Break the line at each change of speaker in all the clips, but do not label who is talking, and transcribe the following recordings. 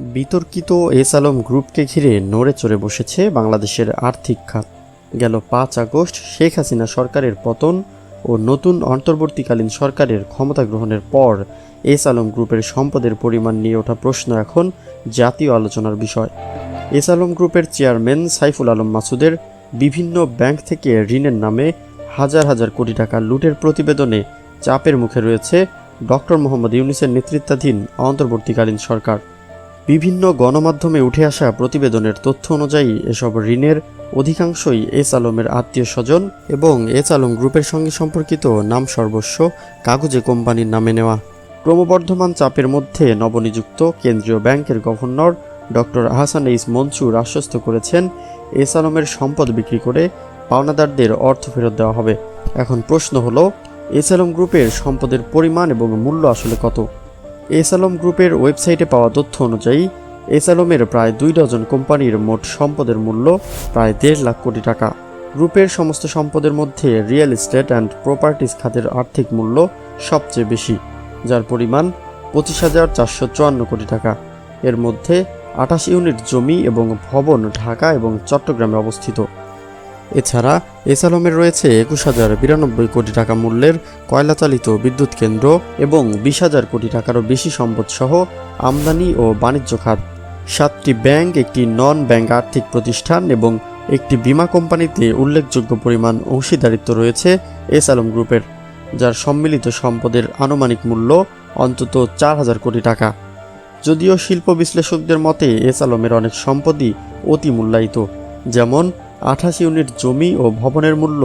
বিতর্কিত এস আলম গ্রুপকে ঘিরে নড়ে চড়ে বসেছে বাংলাদেশের আর্থিক খাত। গেল পাঁচ আগস্ট শেখ হাসিনা সরকারের পতন ও নতুন অন্তর্বর্তীকালীন সরকারের ক্ষমতা গ্রহণের পর এস আলম গ্রুপের সম্পদের পরিমাণ নিয়ে ওঠা প্রশ্ন এখন জাতীয় আলোচনার বিষয়। এস আলম গ্রুপের চেয়ারম্যান সাইফুল আলম মাসুদের বিভিন্ন ব্যাংক থেকে ঋণের নামে হাজার হাজার কোটি টাকা লুটের প্রতিবেদনে চাপের মুখে রয়েছে ডক্টর মোহাম্মদ ইউনিসের নেতৃত্বাধীন অন্তর্বর্তীকালীন সরকার। বিভিন্ন গণমাধ্যমে উঠে আসা প্রতিবেদনের তথ্য অনুযায়ী এসব ঋণের অধিকাংশই এস আলমের আত্মীয় স্বজন এবং এস আলম গ্রুপের সঙ্গে সম্পর্কিত নাম সর্বস্ব কাগজে কোম্পানির নামে নেওয়া। ক্রমবর্ধমান চাপের মধ্যে নবনিযুক্ত কেন্দ্রীয় ব্যাংকের governor doctor Ahsan H Mansur আশ্বস্ত করেছেন, এস আলমের সম্পদ বিক্রি করে পাওনাদারদের অর্থ ফেরত দেওয়া হবে। এখন প্রশ্ন হলো, এস আলম গ্রুপের সম্পদের পরিমাণ এবং মূল্য আসলে কত? এস আলম গ্রুপের ওয়েবসাইটে পাওয়া তথ্য অনুযায়ী এস আলমের প্রায় দুই ডজন কোম্পানির মোট সম্পদের মূল্য প্রায় দেড় লাখ কোটি টাকা। গ্রুপের সমস্ত সম্পদের মধ্যে রিয়েল এস্টেট অ্যান্ড প্রপার্টিজ খাতের আর্থিক মূল্য সবচেয়ে বেশি, যার পরিমাণ পঁচিশ হাজার চারশো চুয়ান্ন কোটি টাকা। এর মধ্যে আঠাশ ইউনিট জমি এবং ভবন ঢাকা এবং চট্টগ্রামে অবস্থিত। এছাড়া এস আলমের রয়েছে একুশ হাজার বিরানব্বই কোটি টাকা মূল্যের কয়লাচালিত বিদ্যুৎ কেন্দ্র এবং বিশ হাজার কোটি টাকারও বেশি সম্পদ সহ আমদানি ও বাণিজ্য খাত। সাতটি ব্যাংক, একটি নন ব্যাংক আর্থিক প্রতিষ্ঠান এবং একটি বীমা কোম্পানিতে উল্লেখযোগ্য পরিমাণ অংশীদারিত্ব রয়েছে এস আলম গ্রুপের, যার সম্মিলিত সম্পদের আনুমানিক মূল্য অন্তত চার হাজার কোটি টাকা। যদিও শিল্প বিশ্লেষকদের মতে এস আলমের অনেক সম্পদই অতি মূল্যায়িত, যেমন আঠাশ ইউনিট জমি ও ভবনের মূল্য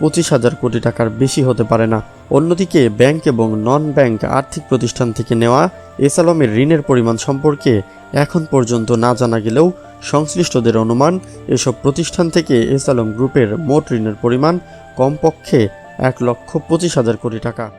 পঁচিশ হাজার কোটি টাকার বেশি হতে পারে না। অন্যদিকে ব্যাংক এবং নন ব্যাংক আর্থিক প্রতিষ্ঠান থেকে নেওয়া এস আলমের ঋণের পরিমাণ সম্পর্কে এখন পর্যন্ত না জানা গেলেও সংশ্লিষ্টদের অনুমান, এসব প্রতিষ্ঠান থেকে এস আলম গ্রুপের মোট ঋণের পরিমাণ কমপক্ষে এক লক্ষ পঁচিশ হাজার কোটি টাকা।